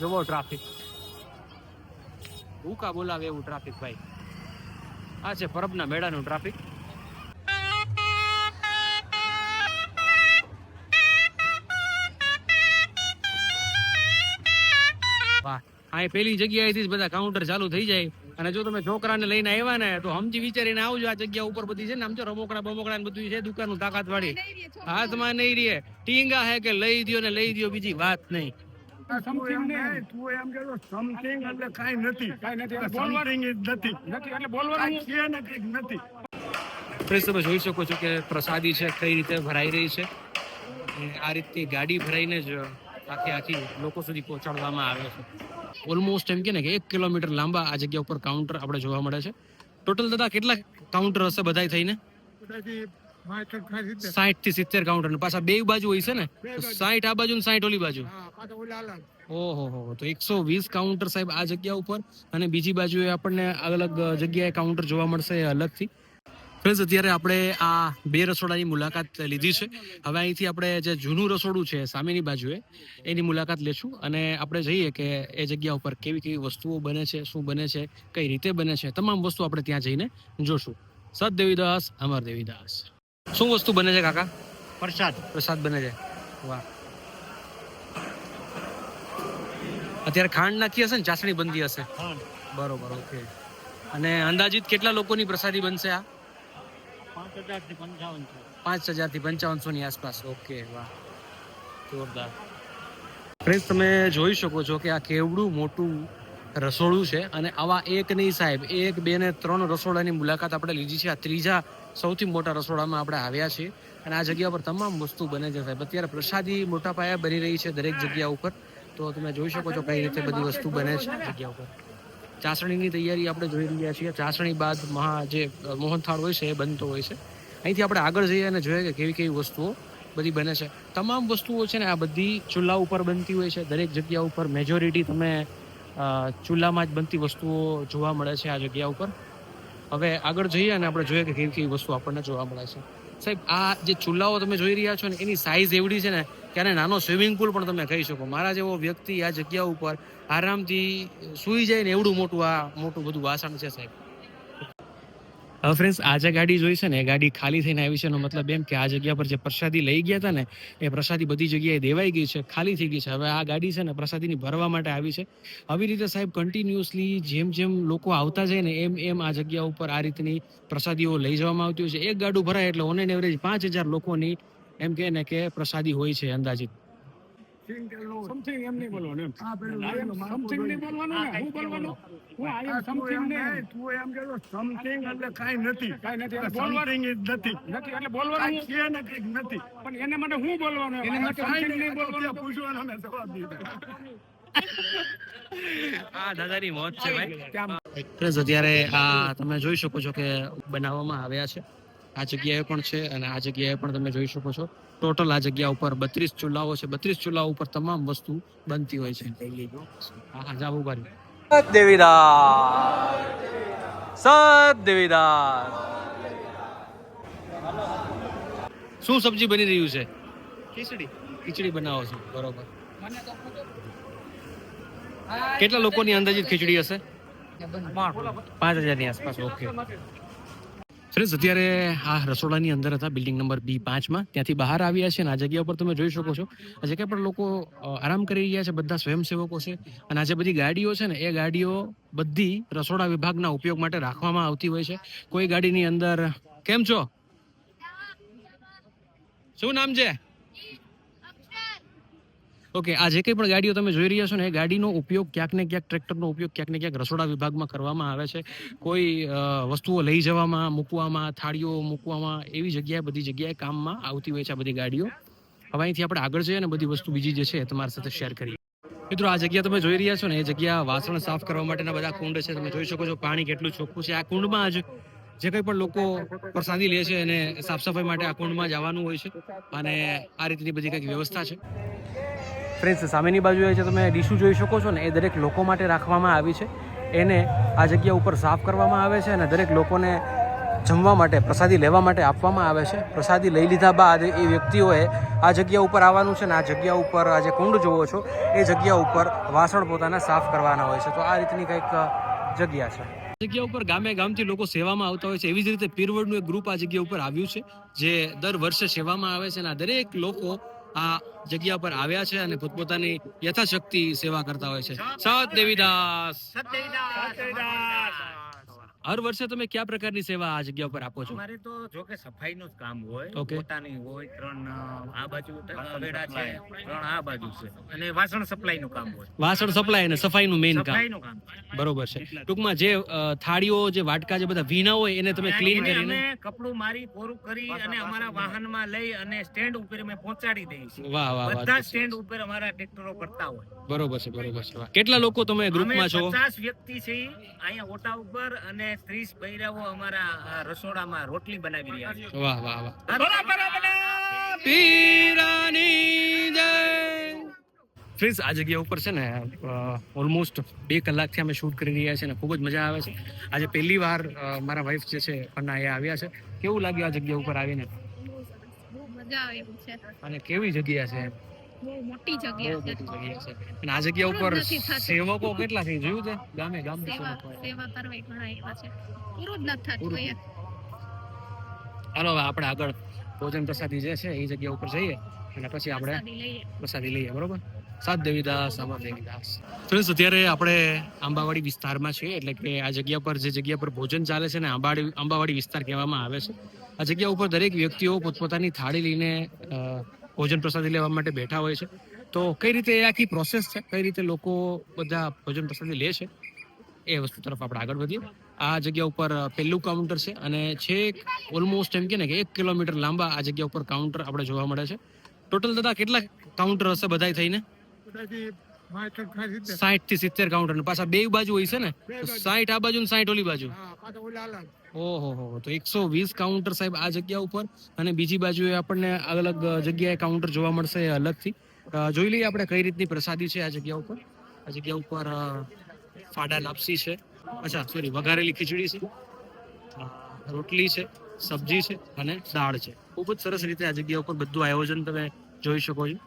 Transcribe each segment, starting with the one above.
જોવો ટ્રાફિક ભૂકા બોલાવે એવું ટ્રાફિક ભાઈ. આ છે પરબના મેળાનું ટ્રાફિક અહીં પેલી જગ્યાએથી જ બધા કાઉન્ટર ચાલુ થઈ જાય. અને જો તમે છોકરાને લઈને આવ્યા ને તો સમજી વિચારીને આવજો આ જગ્યા ઉપર બધી છે ને આમ જો રમોકડા બમોકડા બધું છે દુકાનનું તાકાત વાળી. હાથમાં નહીં રહે. ટીંગા હે કે લઈ દ્યો ને લઈ દ્યો બીજી વાત નહીં. સમથિંગ નહીં તું એમ કે સમથિંગ એટલે કાંઈ નથી. કાંઈ નથી બોલવાનું નથી. નથી એટલે બોલવાનું છે ને કંઈક નથી. ફ્રેન્ડ્સ તમે જોઈ શકો છો કે પ્રસાદી છે કઈ રીતે ભરાઈ રહી છે. આ રીતની ગાડી ભરાઈને જ આખી આખી લોકો સુધી પહોંચાડવામાં આવે છે. ઓલમોસ્ટ એમ કે ને કે એક કિલોમીટર લાંબા આ જગ્યા ઉપર કાઉન્ટર આપણે જોવા મળે છે. ટોટલ દાદા કેટલા કાઉન્ટર હશે બધા થઈને. સાઠથી સિત્તેર કાઉન્ટર પાછા બે બાજુ હોય છે ને? સાઠ આ બાજુ ને સાઠ ઓલી બાજુ. ઓહો હો તો એકસો વીસ કાઉન્ટર સાહેબ આ જગ્યા ઉપર અને બીજી બાજુએ આપણને અલગ અલગ જગ્યાએ કાઉન્ટર જોવા મળશે અલગથી. ફ્રેન્ડ્સ અત્યારે આપણે આ બે રસોડાની મુલાકાત લીધી છે. હવે અહીંથી આપણે જે જૂનું રસોડું છે સામેની બાજુએ એની મુલાકાત લેશું અને આપણે જઈએ કે એ જગ્યા ઉપર કેવી કેવી વસ્તુઓ બને છે શું બને છે કઈ રીતે બને છે તમામ વસ્તુ આપણે ત્યાં જઈને જોશું. સત દેવીદાસ અમર દેવીદાસ શું વસ્તુ બને છે કાકા? પ્રસાદ. પ્રસાદ બને છે. વાહ. અત્યારે ખાંડ નાખી હશે ને ચાસણી બંધી હશે. બરોબર ઓકે અને અંદાજિત કેટલા લોકોની પ્રસાદી બનશે આ? પાંચ હજારથી પંચાવનસો ની આસપાસ ઓકે વાહ. જોરદાર. ફ્રેન્ડ તમે જોઈ શકો છો કે આ કેવડું મોટું રસોડું છે અને આવા એક નહીં સાહેબ એક બે ને ત્રણ રસોડાની મુલાકાત આપણે લીધી છે. આ ત્રીજા સૌથી મોટા રસોડામાં આપણે આવ્યા છીએ. અને આ જગ્યા પર તમામ વસ્તુ બને છે સાહેબ. અત્યારે પ્રસાદી મોટા પાયા બની રહી છે દરેક જગ્યા ઉપર. તો તમે જોઈ શકો છો કઈ રીતે બધી વસ્તુ બને છે જગ્યા ઉપર. ચાસણીની તૈયારી આપણે જોઈ રહ્યા છીએ. ચાસણી બાદ મહા જે મોહનથાળ હોય છે એ બનતો હોય છે. અહીંથી આપણે આગળ જઈએ અને જોઈએ કે કેવી કેવી વસ્તુઓ બધી બને છે. તમામ વસ્તુઓ છે ને આ બધી ચૂલા ઉપર બનતી હોય છે. દરેક જગ્યા ઉપર મેજોરિટી તમે ચૂલામાં જ બનતી વસ્તુઓ જોવા મળે છે આ જગ્યા ઉપર. હવે આગળ જઈએ અને આપણે જોઈએ કે કેવી કેવી વસ્તુ આપણને જોવા મળે છે. સાહેબ, આ જે ચૂલાઓ તમે જોઈ રહ્યા છો ને, એની સાઇઝ એવડી છે ને કે નાનો સ્વિમિંગ પુલ પણ તમે કહી શકો. મારા જેવો વ્યક્તિ આ જગ્યા ઉપર આરામથી સૂઈ જાય ને એવડું મોટું આ મોટું બધું વાસણ છે સાહેબ. હવે ફ્રેન્ડ્સ આ જે ગાડી જોઈ છે ને, એ ગાડી ખાલી થઈને આવી છે. એનો મતલબ એમ કે આ જગ્યા પર જે પ્રસાદી લઈ ગયા હતા ને, એ પ્રસાદી બધી જગ્યાએ દેવાઈ ગઈ છે, ખાલી થઈ ગઈ છે. હવે આ ગાડી છે ને, પ્રસાદીની ભરવા માટે આવી છે. આવી રીતે સાહેબ કન્ટિન્યુઅસલી જેમ જેમ લોકો આવતા જાય ને, એમ એમ આ જગ્યા ઉપર આ રીતની પ્રસાદીઓ લઈ જવામાં આવતી હોય છે. એક ગાડું ભરાય એટલે ઓન એન એવરેજ પાંચ હજાર લોકોની એમ કે ને કે પ્રસાદી હોય છે અંદાજિત. સમથિંગ એમ નહીં બોલવાનું એમ. આ પેલું I am માપું something નહીં બોલવાનું ને. હું બોલવાનું? હું આ am તું something એમ નહીં કે- તું એમ કે સમથિંગ એટલે કાંઈ નથી. કાંઈ નથી. એટલે બોલવાનું નથી. નથી એટલે બોલવાનું છે ને કંઈક નથી. પણ એના માટે હું બોલવાનું એના માટે કાંઈ નહીં નહીં બોલવાનું? પૂછવાનો ને જવાબ દીધો. આ દાદાની મોત છે ભાઈ. ત્યાં અત્યારે આ તમે જોઈ શકો છો કે બનાવવામાં આવ્યા છે. આ જગ્યાએ પણ છે અને આ જગ્યાએ પણ તમે જોઈ શકો છો. ટોટલ આ જગ્યા ઉપર બત્રીસ ચૂલાઓ છે. બત્રીસ ચૂલાઓ ઉપર તમામ વસ્તુ બનતી હોય છે. હા હા જાવ શું સબ્જી બની રહ્યું છે? ખીચડી. ખીચડી બનાવો છો. બરોબર. કેટલા લોકોની અંદાજિત ખીચડી હશે? પાંચ હજારની આસપાસ ઓકે. ફ્રેન્ડ્સ અત્યારે આ રસોડાની અંદર હતા બિલ્ડિંગ નંબર બી પાંચમાં ત્યાંથી બહાર આવ્યા છે અને આ જગ્યા ઉપર તમે જોઈ શકો છો. આ જગ્યા પર લોકો આરામ કરી રહ્યા છે, બધા સ્વયંસેવકો છે. અને આ જે બધી ગાડીઓ છે ને, એ ગાડીઓ બધી રસોડા વિભાગના ઉપયોગ માટે રાખવામાં આવતી હોય છે. કોઈ ગાડીની અંદર, કેમ છો? શું નામ છે? ઓકે આ જે કંઈ પણ ગાડીઓ તમે જોઈ રહ્યા છો ને, એ ગાડીનો ઉપયોગ ક્યાંક ને ક્યાંક, ટ્રેક્ટરનો ઉપયોગ ક્યાંક ને ક્યાંક રસોડા વિભાગમાં કરવામાં આવે છે. કોઈ વસ્તુઓ લઈ જવામાં, મૂકવામાં, થાળીઓ મૂકવામાં, એવી જગ્યાએ, બધી જગ્યાએ કામમાં આવતી હોય છે આ બધી ગાડીઓ. હવે અહીંથી આપણે આગળ જઈએ ને, બધી વસ્તુ બીજી જે છે તમારી સાથે શેર કરીએ. મિત્રો, આ જગ્યા તમે જોઈ રહ્યા છો ને, એ જગ્યા વાસણ સાફ કરવા માટેના બધા કુંડ છે. તમે જોઈ શકો છો પાણી કેટલું ચોખ્ખું છે. આ કુંડમાં જ જે કંઈ પણ લોકો પ્રસાદી લે છે એને સાફ સફાઈ માટે આ કુંડમાં જવાનું હોય છે. અને આ રીતની બધી કંઈક વ્યવસ્થા છે. ફ્રેન્ડ્સ, સામેની બાજુએ જે તમે ડીશું જોઈ શકો છો ને, એ દરેક લોકો માટે રાખવામાં આવી છે. એને આ જગ્યા ઉપર સાફ કરવામાં આવે છે અને દરેક લોકોને જમવા માટે, પ્રસાદી લેવા માટે આપવામાં આવે છે. પ્રસાદી લઈ લીધા બાદ એ વ્યક્તિઓએ આ જગ્યા ઉપર આવવાનું છે ને, આ જગ્યા ઉપર આ જે કુંડ જોવો છો, એ જગ્યા ઉપર વાસણ પોતાના સાફ કરવાના હોય છે. તો આ રીતની કંઈક જગ્યા છે. જગ્યા ઉપર ગામે ગામથી લોકો સેવામાં આવતા હોય છે. એવી જ રીતે પીરવડનું એક ગ્રુપ આ જગ્યા ઉપર આવ્યું છે, જે દર વર્ષે સેવામાં આવે છે અને આ દરેક લોકો આ જગ્યા પર આવ્યા છે અને પોતપોતાની યથાશક્તિ સેવા કરતા હોય છે. સત દેવીદાસ. હર વર્ષે તમે કયા પ્રકારની સેવા આ જગ્યા ઉપર આપો છો? અમારે તો જો કે સફાઈનું જ કામ હોય પોતાની હોય ત્રણ આ બાજુ વેડા છે ત્રણ આ બાજુ છે. અને વાસણ સપ્લાયનું કામ હોય. વાસણ સપ્લાય અને સફાઈનું મેઇન કામ. સફાઈ નું કામ. બરોબર છે. ટૂંકમાં જે થાળીઓ જે વાટકા જે બધા ભીના હોય એને તમે ક્લીન કરીને કપડું મારી કોરું કરી અને અમારા વાહનમાં લઈ અને સ્ટેન્ડ ઉપર અમે પહોંચાડી દઈએ છીએ. વાહ વાહ બધા સ્ટેન્ડ ઉપર અમારા ટ્રેક્ટરો કરતા હોય. બરોબર છે બરોબર છે. કેટલા લોકો તમે ગ્રુપમાં છો? પચાસ વ્યક્તિ છે અહીંયા ઓટા ઉપર અને ત્રીસ બૈરાઓ અમારા રસોડામાં રોટલી બનાવી રહ્યા છે. વાહ વાહ વાહ. બરાબર પીરાની જય. ફ્રેન્ડ્સ આ જગ્યા ઉપર છે ને ઓલમોસ્ટ બે કલાકથી અમે શૂટ કરી રહ્યા છીએ ને ખૂબ જ મજા આવે છે. આજે પહેલી વાર મારા વાઈફ જે છે પન્ના એ આવ્યા છે. કેવું લાગ્યું આ જગ્યા ઉપર આવીને? મજા આવી છે. અને કેવી જગ્યા છે? મોટી જગ્યા છે. અને આ જગ્યા ઉપર. સેવકો કેટલા છે? જોયું છે? ગામે ગામ સેવા કરવા ઘણા એવા છે. પૂરું જ નથી થતું અહીંયા. હાલો આપણે આગળ ભોજન પ્રસાદી જે છે એ જગ્યા ઉપર જઈએ અને પછી આપણે પ્રસાદી લઈએ. બરોબર? સાત દેવીદાસ અમર દેવીદાસ. ફ્રેન્ડ્સ અત્યારે આપણે આંબાવાડી વિસ્તારમાં છીએ એટલે કે આ જગ્યા પર જે જગ્યા પર ભોજન ચાલે છે ને આંબાવાડી આંબાવાડી વિસ્તાર કહેવામાં આવે છે. આ જગ્યા ઉપર દરેક વ્યક્તિઓ પોતપોતાની થાળી લઈને ભોજન પ્રસાદી લેવા માટે બેઠા હોય છે. તો કઈ રીતે એ આખી પ્રોસેસ છે? કઈ રીતે લોકો બધા ભોજન પ્રસાદી લે છે? એ વસ્તુ તરફ આપણે આગળ વધીએ. આ જગ્યા ઉપર પહેલું કાઉન્ટર છે અને છેક ઓલમોસ્ટ એમ કે ને કે એક કિલોમીટર લાંબા આ જગ્યા ઉપર કાઉન્ટર આપણે જોવા મળે છે. ટોટલ દાદા કેટલા કાઉન્ટર હશે બધાય થઈને? સાઠથી સિત્તેર કાઉન્ટર પાછા બે બાજુ હોય છે ને? સાઠ આ બાજુ ને સાઠ ઓલી બાજુ. ઓહો હો તો એકસો વીસ કાઉન્ટર સાહેબ આ જગ્યા ઉપર. અને બીજી બાજુએ આપણને અલગ જગ્યાએ કાઉન્ટર જોવા મળશે અલગથી. જોઈ લઈએ આપણે કઈ રીતની પ્રસાદી છે આ જગ્યા ઉપર. આ જગ્યા ઉપર ફાડા લાપસી છે. અચ્છા સોરી વઘારેલી ખીચડી છે. રોટલી છે સબ્જી છે અને દાળ છે. ખૂબ જ સરસ રીતે આ જગ્યા ઉપર બધું આયોજન તમે જોઈ શકો છો.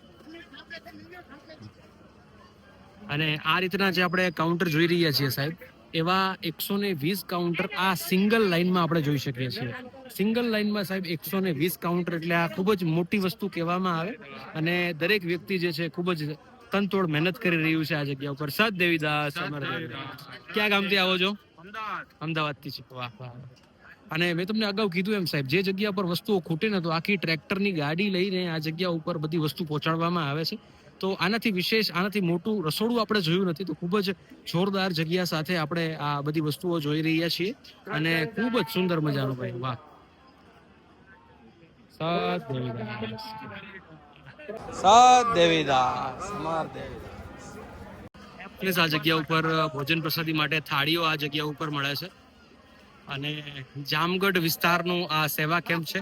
અને આ રીતના જે આપણે કાઉન્ટર જોઈ રહ્યા છીએ સાહેબ, એવા એકસો ને વીસ કાઉન્ટર આ સિંગલ લાઇનમાં આપણે જોઈ શકીએ છીએ. સિંગલ લાઇનમાં સાહેબ એકસો ને વીસ કાઉન્ટર એટલે આ ખૂબ જ મોટી વસ્તુ કહેવામાં આવે અને દરેક વ્યક્તિ જે છે ખૂબ જ તનતોડ મહેનત કરી રહ્યું છે આ જગ્યા ઉપર. સત દેવીદાસ ક્યાં ગામથી આવો છો? અમદાવાદથી છે. વાહ વાહ. અને મેં તમને અગાઉ કીધું એમ સાહેબ, જે જગ્યા પર વસ્તુઓ ખૂટે ને તો આખી ટ્રેક્ટરની ગાડી લઈને આ જગ્યા ઉપર બધી વસ્તુ પહોંચાડવામાં આવે છે. તો આનાથી વિશેષ આનાથી મોટું રસોડું આપણે જોયું નથી તો ખૂબ જ જોરદાર જગ્યા સાથે આપણે આ બધી વસ્તુઓ જોઈ રહ્યા છીએ. અને ખૂબ જ સુંદર મજાનું ભાઈ વાહ. સાત દેવીદાસ સાત દેવીદાસ અમાર દેવીદાસ આ જગ્યા ઉપર ભોજન પ્રસાદી માટે થાળીઓ આ જગ્યા ઉપર મળે છે. અને જામગઢ વિસ્તારનું આ સેવા કેમ્પ છે.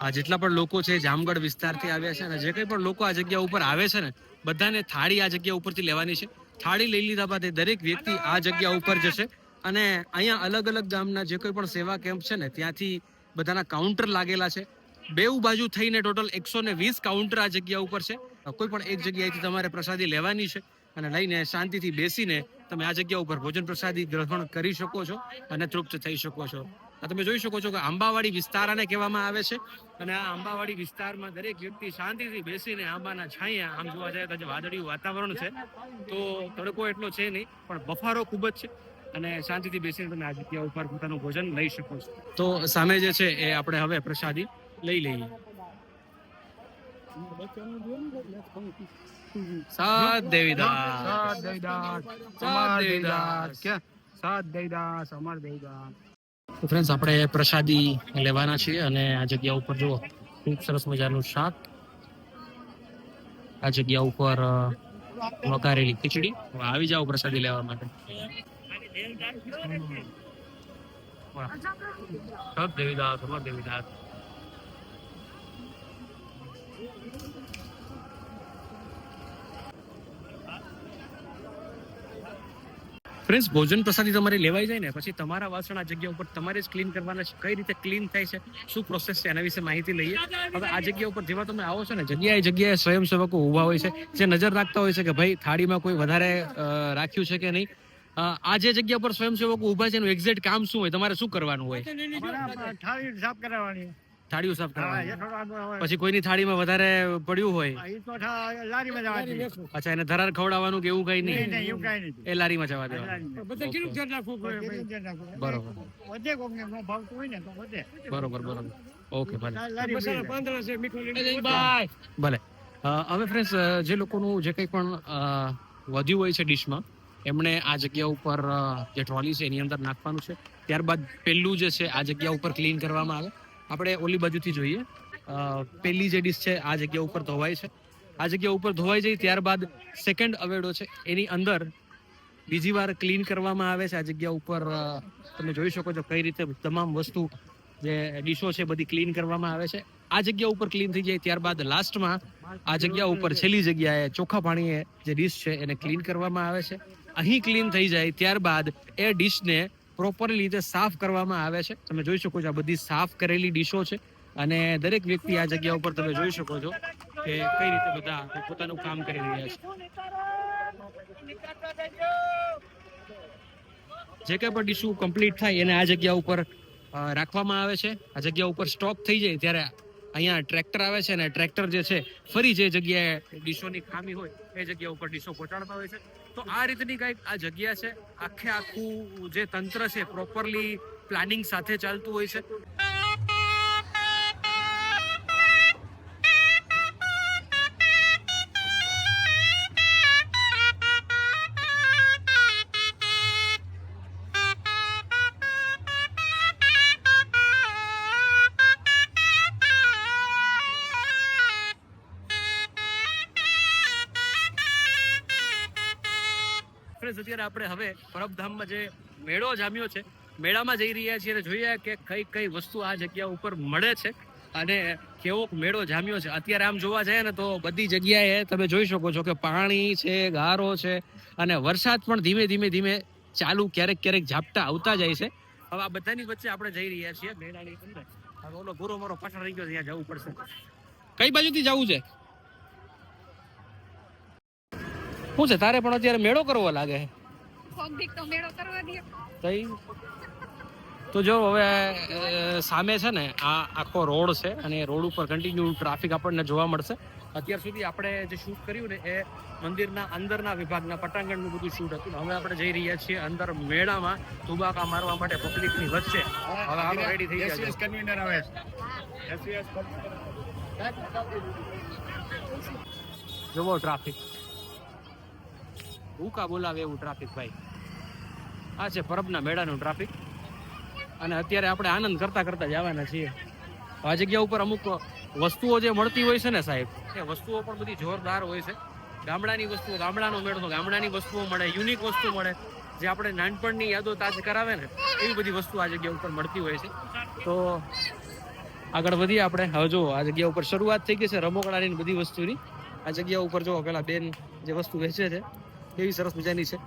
આ જેટલા પણ લોકો છે, જામગઢ વિસ્તારથી આવ્યા છે અને જે કંઈ પણ લોકો આ જગ્યા ઉપર આવે છે ને, બધાને થાળી આ જગ્યા ઉપરથી લેવાની છે. થાળી લઈ લીધા બાદ દરેક વ્યક્તિ આ જગ્યા ઉપર જશે અને અહીંયા અલગ અલગ ગામના જે કોઈ પણ સેવા કેમ્પ છે ને, ત્યાંથી બધાના કાઉન્ટર લાગેલા છે. બેઉ બાજુ થઈને ટોટલ એકસો ને વીસ કાઉન્ટર આ જગ્યા ઉપર છે. કોઈ પણ એક જગ્યાએથી તમારે પ્રસાદી લેવાની છે અને લઈને શાંતિથી બેસીને તમે આ જગ્યા ઉપર ભોજન પ્રસાદી ગ્રહણ કરી શકો છો અને તૃપ્ત થઈ શકો છો. તમે જોઈ શકો છો કે આંબાવાડી વિસ્તાર કહેવામાં આવે છે. અને આ આંબાવાડી વિસ્તારમાં દરેક વ્યક્તિ શાંતિથી બેસીને આંબાના છાંયા, આમ જોવા જાય તો વાદળિયું વાતાવરણ છે, તો તડકો એટલો છે નહીં, પણ બફારો ખૂબ જ છે. અને શાંતિથી બેસીને તમે આ જગ્યા ઉપર પોતાનું ભોજન લઈ શકો છો. તો સામે જે છે એ આપણે હવે પ્રસાદી લઈ લઈએ. સાત દેવીદાસ. સાત દેવીદાસ સાત દેવીદાસ સાત દઈદાસ અમર દઈદાસ તો ફ્રેન્ડ્સ આપણે પ્રસાદી લેવાના છીએ અને આ જગ્યા ઉપર જુઓ ખૂબ સરસ મજાનું શાક. આ જગ્યા ઉપર વકારેલી વઘારેલી ખીચડી. આવી જાઓ પ્રસાદી લેવા માટે. દેવીદાસ દેવીદાસ ફ્રેન્ડ્સ, ભોજન પ્રસાદી તમારી લેવાઈ જાય ને, પછી તમારા વાસણ આ જગ્યા ઉપર તમારે જ ક્લીન કરવાના છે. કઈ રીતે ક્લીન થાય છે, શું પ્રોસેસ છે, એના વિશે માહિતી લઈએ. હવે આ જગ્યા ઉપર જેવા તમે આવો છો ને, જગ્યાએ જગ્યાએ સ્વયંસેવકો ઊભા હોય છે, જે નજર રાખતા હોય છે કે ભાઈ, થાળીમાં કોઈ વધારે રાખ્યું છે કે નહીં. આ જે જગ્યા પર સ્વયંસેવકો ઊભા છે એનું એક્ઝેક્ટ કામ શું હોય, તમારે શું કરવાનું હોય? થાળી સાફ કરાવવાની. થાળીઓ સાફ કરવાની. પછી કોઈની થાળીમાં વધારે પડ્યું હોય. અચ્છા એને ધરાર ખવડાવવાનું કે એવું કઈ નહીં, નહીં નહીં, એવું કાંઈ નથી. એ લારીમાં જવા દેવાનું. રાખવું. બરોબર. વધે કોકને ન ભાવતું હોય ને તો વધે. બરોબર બરોબર. ઓકે ભલે. હવે ફ્રેન્ડ્સ જે લોકોનું જે કંઈ પણ વધ્યું હોય છે ડિશમાં એમણે આ જગ્યા ઉપર જે ટ્રોલી છે એની અંદર નાખવાનું છે. ત્યારબાદ પેલું જે છે આ જગ્યા ઉપર ક્લીન કરવામાં આવે. આપણે ઓલી બાજુથી જોઈએ. પહેલી જે ડિશ છે, આ જગ્યા ઉપર ધોવાય છે. આ જગ્યા ઉપર ધોવાઈ જાય ત્યારબાદ સેકન્ડ અવેડો છે. એની અંદર બીજી વાર ક્લીન કરવામાં આવે છે. આ જગ્યા ઉપર તમે જોઈ શકો છો કઈ રીતે તમામ વસ્તુ જે ડીશો છે બધી ક્લીન કરવામાં આવે છે. આ જગ્યા ઉપર ક્લીન થઈ જાય ત્યારબાદ લાસ્ટમાં આ જગ્યા ઉપર છેલ્લી જગ્યાએ ચોખ્ખા પાણીએ જે ડીશ છે એને ક્લીન કરવામાં આવે છે. અહીં ક્લીન થઈ જાય ત્યારબાદ એ ડીશને પ્રોપરલી રીતે સાફ કરવામાં આવે છે. તમે જોઈ શકો છો આ બધી સાફ કરેલી ડીશો છે. અને દરેક વ્યક્તિ આ જગ્યા ઉપર તમે જોઈ શકો છો કે કઈ રીતે બધા પોતાનું કામ કરી રહ્યા છે. જે કંઈ પણ ડીશું કમ્પ્લીટ થાય એને આ જગ્યા ઉપર રાખવામાં આવે છે. આ જગ્યા ઉપર સ્ટોક થઈ જાય ત્યારે અહીંયા ટ્રેક્ટર આવે છે અને ટ્રેક્ટર જે છે, ફરી જે જગ્યાએ ડીશોની ખામી હોય, એ જગ્યા ઉપર ડીશો પહોંચાડતા હોય છે. તો આ રીતની કંઈક આ જગ્યા છે, આખે આખું જે તંત્ર છે પ્રોપરલી પ્લાનિંગ સાથે ચાલતું હોય છે. ફ્રેન્ડ્સ અત્યારે આપણે હવે પરબધામમાં જે મેળો જામ્યો છે, મેળામાં જઈ રહ્યા છીએ અને જોઈએ કે કઈ કઈ વસ્તુ આ જગ્યા ઉપર મળે છે અને કેવો મેળો જામ્યો છે. અત્યારે આમ જોવા જાય ને તો બધી જગ્યાએ તમે જોઈ શકો છો કે પાણી છે, ગારો છે અને વરસાદ પણ ધીમે ધીમે ધીમે ચાલુ ક્યારેક ક્યારેક ઝાપટા આવતા જાય છે. હવે આ બધાની વચ્ચે આપણે જઈ રહ્યા છીએ મેળાની અંદર. હવે ઓલો ગોરો મારો પાછળ રહી ગયો ત્યાં જવું પડશે. કઈ બાજુથી જવું છે? શું છે? તારે પણ અત્યારે મેળો કરવો લાગે છે. તો મેળો કરવા દે તઈ? તો જો હવે સામે છે ને આ આખો રોડ છે અને રોડ ઉપર કન્ટિન્યુ ટ્રાફિક આપણને જોવા મળશે. અત્યાર સુધી આપણે જે શૂટ કર્યું ને એ મંદિરના અંદરના વિભાગના પટાંગણનું બધું શૂટ હતું. હવે આપણે જઈ રહ્યા છીએ અંદર મેળામાં તુબાકા મારવા માટે પબ્લિકની વચ્ચે. હવે હાલો રેડી થઈ ગયા છે. કન્વીનર આવે છે. SES જોવો ટ્રાફિક ભૂકા બોલાવે એવું ટ્રાફિક ભાઈ. આ છે પરબના મેળાનું ટ્રાફિક અને અત્યારે આપણે આનંદ કરતા કરતા જવાના છીએ. આ જગ્યા ઉપર અમુક વસ્તુઓ જે મળતી હોય છે ને સાહેબ, એ વસ્તુઓ પણ બધી જોરદાર હોય છે. ગામડાની વસ્તુઓ, ગામડાનો મેળો ગામડાની વસ્તુઓ મળે યુનિક વસ્તુ મળે. જે આપણે નાનપણની યાદો તાજ કરાવે ને, એવી બધી વસ્તુ આ જગ્યા ઉપર મળતી હોય છે. તો આગળ વધીએ આપણે. હવે જો આ જગ્યા ઉપર શરૂઆત થઈ ગઈ છે રમકડાની બધી વસ્તુની. આ જગ્યા ઉપર જો પેલા બેન જે વસ્તુ વેચે છે એવી સરસ મજાની છે?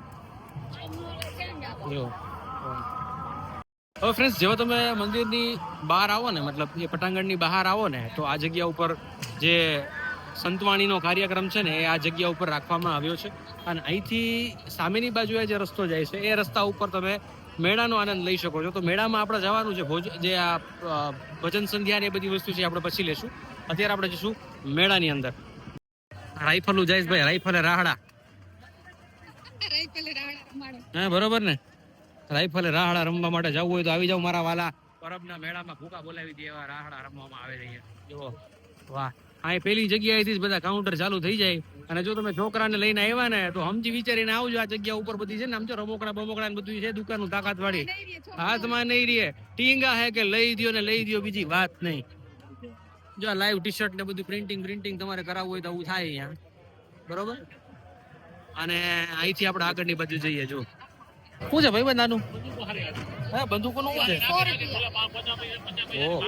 હવે ફ્રેન્ડ્સ જેવા તમે મંદિરની બહાર આવો ને, મતલબ એ પટાંગણની બહાર આવો ને, તો આ જગ્યા ઉપર જે સંતવાણીનો કાર્યક્રમ છે ને, એ આ જગ્યા ઉપર રાખવામાં આવ્યો છે. અને અહીંથી સામેની બાજુએ જે રસ્તો જાય છે, એ રસ્તા ઉપર તમે મેળાનો આનંદ લઈ શકો છો. તો મેળામાં આપણે જવાનું છે, ભોજ, જે આ ભજન સંધ્યા એ બધી વસ્તુ છે આપણે પછી લેશું. અત્યારે આપણે જઈશું મેળાની અંદર. રાઈફલ જઈશ ભાઈ રાઈફલે રાહડા. હા બરોબર ને? રાઈફલે રાહડા રમવા માટે જવું હોય તો આવી જાવ મારા વાલા. પરબના મેળામાં ભૂકા બોલાવી દે એવા રાહડા રમવામાં આવે છે જુઓ. વાહ. અહીં પેલી જગ્યાએથી જ બધા કાઉન્ટર ચાલુ થઈ જાય. અને જો તમે છોકરાને લઈને આવ્યા ને તો સમજી વિચારીને આવજો આ જગ્યા ઉપર બધી છે ને આમ જો રમોકડા બમોકડા બધું છે દુકાનનું તાકાત વાળી. હાથમાં નહીં રે ટીંગા હે કે લઈ દ્યો ને લઈ દો બીજી વાત નહીં. જો આ લાઈવ ટી શર્ટ ને બધું પ્રિન્ટિંગ પ્રિન્ટિંગ તમારે કરાવવું હોય તો આવું થાય અહીંયા. બરોબર? અને અહીંથી આપણે આગળની બાજુ જઈએ જો. શું છે ભાઈ બંધાનું હા બંદૂકો નું છે ઓહ.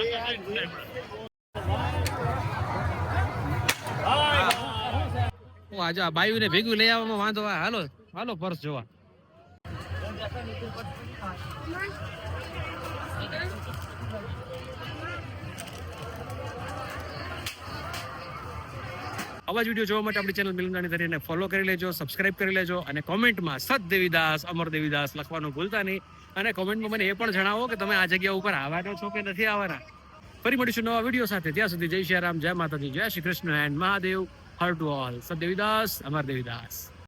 આજે આ બાયુને ભેગું લઈ આવવામાં વાંધો આવે. હાલો હાલો પર્સ જોવા. આવા જ વીડિયો જોવા માટે આપણી ચેનલ મિલનગાની ધરીને ફોલો કરી લેજો સબસ્ક્રાઇબ કરી લેજો અને કોમેન્ટમાં સત દેવીદાસ, અમર દેવીદાસ લખવાનું ભૂલતા નહીં. અને કોમેન્ટમાં મને એ પણ જણાવો કે તમે આ જગ્યા ઉપર આવવાના છો કે નથી આવવાના. ફરી મળીશું નવા વીડિયો સાથે. ત્યાં સુધી જય શ્રી રામ, જય માતાજી, જય Shri Krishna and Mahadev. Har to all Sat Devidas, Amar Devidas.